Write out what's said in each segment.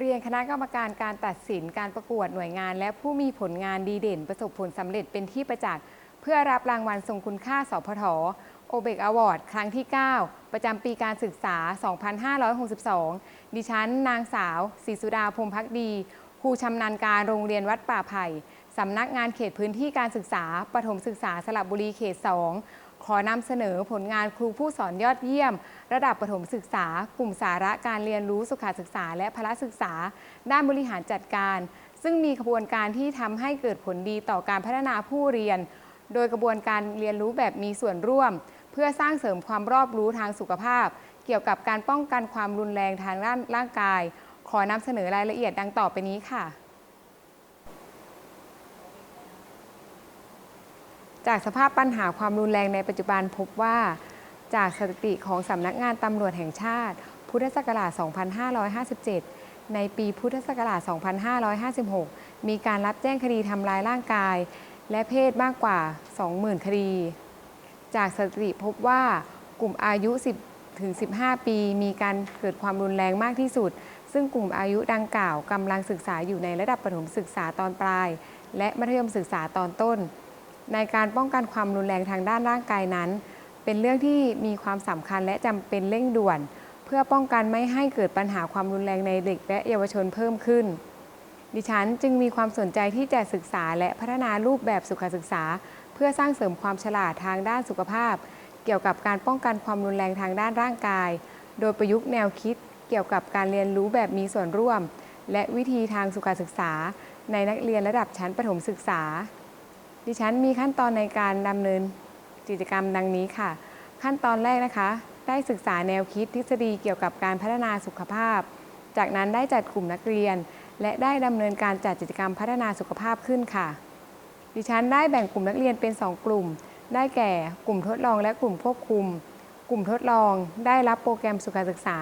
เรียนคณะกรรมการการตัดสินการประกวดหน่วยงาน และผู้มีผลงานดีเด่น ประสบผลสำเร็จเป็นที่ประจักษ์เพื่อรับรางวัลทรงคุณค่าสพทโอเบกอวอร์ดครั้งที่ 9 ประจำปีการศึกษา 2562 ดิฉัน นางสาวศรีสุดาพรมพักดีครูชำนาญการโรงเรียนวัดป่าไผ่สำนักงานเขตพื้นที่การศึกษาประถมศึกษาสระบุรีเขต 2 ขอนำเสนอผลงานครูผู้สอนยอดเยี่ยม ระดับประถมศึกษา กลุ่มสาระการเรียนรู้สุขศึกษา และพละศึกษา ด้านบริหารจัดการ ซึ่งมีขบวนการที่ทำให้เกิดผลดีต่อการพัฒนาผู้เรียน โดยกระบวนการเรียนรู้แบบมีส่วนร่วม เพื่อสร้างเสริมความรอบรู้ทางสุขภาพ เกี่ยวกับการป้องกันความรุนแรงทางร่างกาย ขอนำเสนอรายละเอียดดังต่อไปนี้ค่ะ จากสภาพปัญหาความรุนแรงในปัจจุบันพบว่า จากสถิติของสำนักงานตำรวจแห่งชาติ พุทธศักราช 2557 ในปีพุทธศักราช 2556 มีการรับแจ้งคดีทำร้ายร่างกาย และเพศมากกว่า 20,000 คดี จากสถิติพบว่ากลุ่มอายุ 10 ถึง 15 ปี มีการเกิดความรุนแรงมากที่สุด ซึ่งกลุ่มอายุดังกล่าวกำลังศึกษาอยู่ในระดับประถมศึกษาตอนปลาย และมัธยมศึกษาตอนต้น ในการป้องกันความรุนแรงทางด้านร่างกายนั้น เป็นเรื่องที่มีความสำคัญและจำเป็นเร่งด่วน เพื่อป้องกันไม่ให้เกิดปัญหาความรุนแรงในเด็กและเยาวชนเพิ่มขึ้น ดิฉันจึงมีความสนใจที่จะศึกษาและพัฒนารูปแบบสุขศึกษา เพื่อสร้างเสริมความฉลาดทางด้านสุขภาพ เกี่ยวกับการป้องกันความรุนแรงทางด้านร่างกาย โดยประยุกต์แนวคิด เกี่ยวกับการเรียนรู้แบบมีส่วนร่วม และวิธีทางสุขศึกษา ในนักเรียนระดับชั้นประถมศึกษา ดิฉันมีขั้นตอนในการดำเนินกิจกรรมดังนี้ค่ะ ขั้นตอนแรกนะคะ ได้ศึกษาแนวคิดทฤษฎีเกี่ยวกับการพัฒนาสุขภาพ จากนั้นได้จัดกลุ่มนักเรียน และได้ดำเนินการจัดกิจกรรมพัฒนาสุขภาพขึ้นค่ะ ดิฉันได้แบ่งกลุ่มนักเรียนเป็น 2 กลุ่ม ได้แก่กลุ่มทดลองและกลุ่มควบคุม กลุ่มทดลองได้รับโปรแกรมสุขศึกษา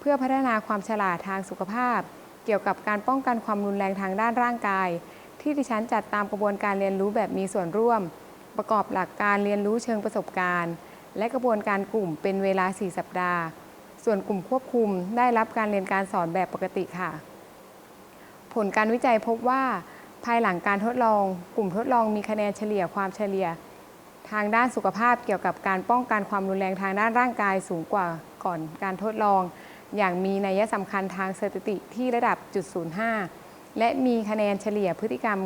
เพื่อพัฒนาความฉลาดทางสุขภาพ เกี่ยวกับการป้องกันความรุนแรงทางด้านร่างกาย ที่ดิฉันจัดตามกระบวนการเรียนรู้แบบมีส่วนร่วม ประกอบหลักการเรียนรู้เชิงประสบการณ์ และกระบวนการกลุ่มเป็นเวลา 4 สัปดาห์ ส่วนกลุ่มควบคุมได้รับการเรียนการสอนแบบปกติค่ะ ผลการวิจัยพบว่า ภายหลังการทดลอง กลุ่มทดลองมีคะแนนเฉลี่ยความเฉลี่ย ทางด้านสุขภาพเกี่ยวกับการป้องกันความรุนแรงทางด้านร่างกายสูงกว่าก่อนการทดลอง อย่างมีนัยสำคัญทางสถิติที่ระดับจุด05 และมีคะแนนเฉลี่ยพฤติกรรม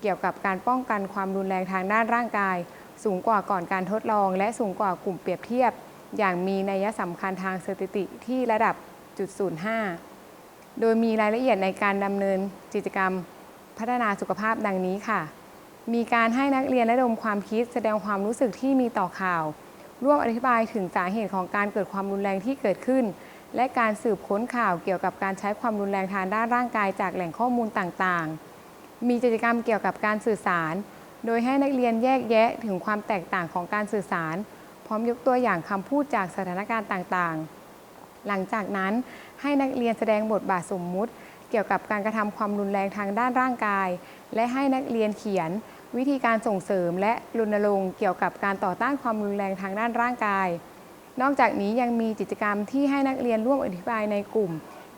เกี่ยวกับการป้องกันความรุนแรงทางด้านร่างกาย สูงกว่าก่อนการทดลอง และสูงกว่ากลุ่มเปรียบเทียบ อย่างมีนัยสำคัญทางสถิติที่ระดับจุด05 โดยมีรายละเอียดในการดำเนินกิจกรรมพัฒนาสุขภาพดังนี้ค่ะ มีการให้นักเรียนระดมความคิดแสดงความรู้สึกที่มีต่อข่าว ร่วมอธิบายถึงสาเหตุของการเกิดความรุนแรงที่เกิดขึ้น และการสืบค้นข่าวเกี่ยวกับการใช้ความรุนแรงทางด้านร่างกายจากแหล่งข้อมูลต่างๆ มีกิจกรรมเกี่ยวกับการสื่อสาร โดยให้นักเรียนแยกแยะถึงความแตกต่างของการสื่อสาร พร้อมยกตัวอย่างคำพูดจากสถานการณ์ต่างๆ หลังจากนั้นให้นักเรียนแสดงบทบาทสมมุติ เกี่ยวกับการกระทำความรุนแรงทางด้านร่างกาย และให้นักเรียนเขียน วิธีการส่งเสริม และรณรงค์เกี่ยวกับการต่อต้านความรุนแรงทางด้านร่างกาย นอกจากนี้ยังมีกิจกรรมที่ให้นักเรียนร่วมอธิบายในกลุ่ม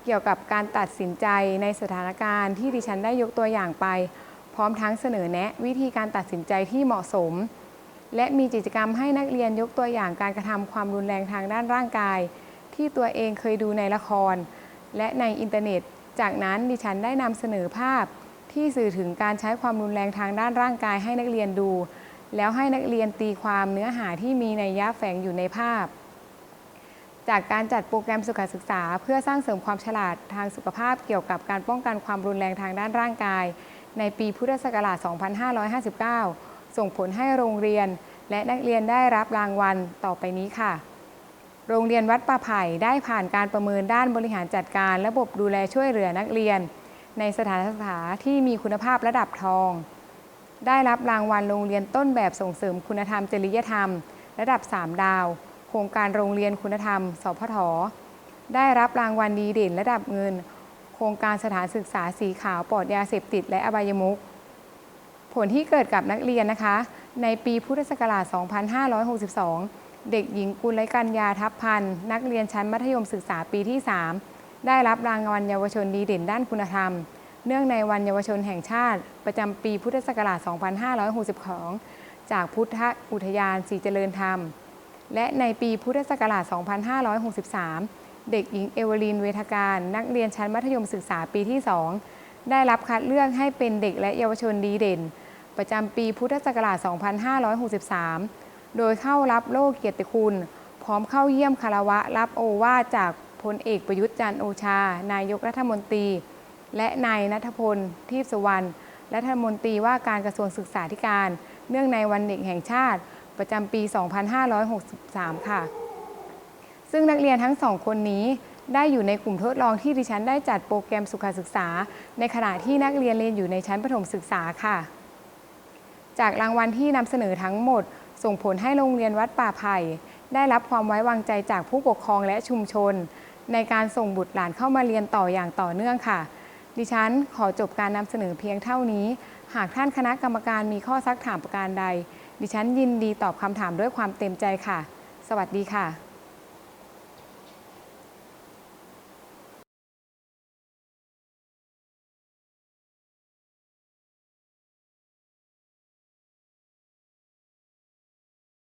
เกี่ยวกับการตัดสินใจในสถานการณ์ที่ดิฉันได้ยกตัวอย่างไป พร้อมทั้งเสนอแนะวิธีการตัดสินใจที่เหมาะสม และมีกิจกรรมให้นักเรียนยกตัวอย่างการกระทำความรุนแรงทางด้านร่างกาย ที่ตัวเองเคยดูในละคร และในอินเทอร์เน็ต จากนั้นดิฉันได้นำเสนอภาพ ที่สื่อถึงการใช้ความรุนแรงทางด้านร่างกายให้นักเรียนดู แล้วให้นักเรียนตีความเนื้อหาที่มีในยยะแฝงอยู่ในภาพ จากการจัดโปรแกรมสุขศึกษา เพื่อสร้างเสริมความฉลาดทางสุขภาพเกี่ยวกับการป้องกันความรุนแรงทางด้านร่างกาย ในปีพุทธศักราช 2559 ส่งผลให้โรงเรียน และนักเรียนได้รับรางวัลต่อไปนี้ค่ะ โรงเรียนวัดป่าไผ่ได้ผ่านการประเมินด้านบริหารจัดการ ระบบดูแลช่วยเหลือนักเรียน ในสถานศึกษาที่มีคุณภาพระดับทอง ได้รับรางวัลโรงเรียนต้นแบบส่งเสริมคุณธรรมจริยธรรม ระดับ 3 ดาว ครงการโรงเรียนคุณธรรม สพทได้รับรางวัลดีเด่นระดับเงิน โครงการสถานศึกษาสีขาวปลอดยาเสพติดและอบายมุขผลที่เกิดกับนักเรียนนะคะ ในปีพุทธศักราช 2562 เด็กหญิงกุลกัญญาทัพพันธ์นักเรียนชั้นมัธยมศึกษาปีที่ 3 ได้รับรางวัลเยาวชนดีเด่นด้านคุณธรรม เนื่องในวันเยาวชนแห่งชาติ ประจำปีพุทธศักราช 2562 จากพุทธอุทยานศรีเจริญธรรม และในปีพุทธศักราช 2563 เด็กหญิงเอเวอรีนเวทการ นักเรียนชั้นมัธยมศึกษาปีที่ 2 ได้รับคัดเลือกให้เป็นเด็กและเยาวชนดีเด่น ประจำปีพุทธศักราช 2563 โดยเข้ารับโล่เกียรติคุณ พร้อมเข้าเยี่ยมคารวะรับโอวาจากพลเอกประยุทธ์จันโอชา นายกรัฐมนตรี และนายนัทพล ทีพสุวรรณรัฐมนตรีว่าการกระทรวงศึกษาธิการ เนื่องในวันเด็กแห่งชาติ ประจำปี 2563 ค่ะ ซึ่งนักเรียนทั้งสองคนนี้ได้อยู่ในกลุ่มทดลองที่ดิฉันได้จัดโปรแกรมสุขศึกษา ในขณะที่นักเรียนเรียนอยู่ในชั้นประถมศึกษาค่ะ จากรางวัลที่นำเสนอทั้งหมด ส่งผลให้โรงเรียนวัดป่าไผ่ได้รับความไว้วางใจจากผู้ปกครองและชุมชน ในการส่งบุตรหลานเข้ามาเรียนต่ออย่างต่อเนื่องค่ะ ดิฉันขอจบการนำเสนอเพียงเท่านี้ หากท่านคณะกรรมการมีข้อซักถามประการใด ดิฉันยินดีตอบคำถามด้วยความเต็มใจค่ะ สวัสดีค่ะ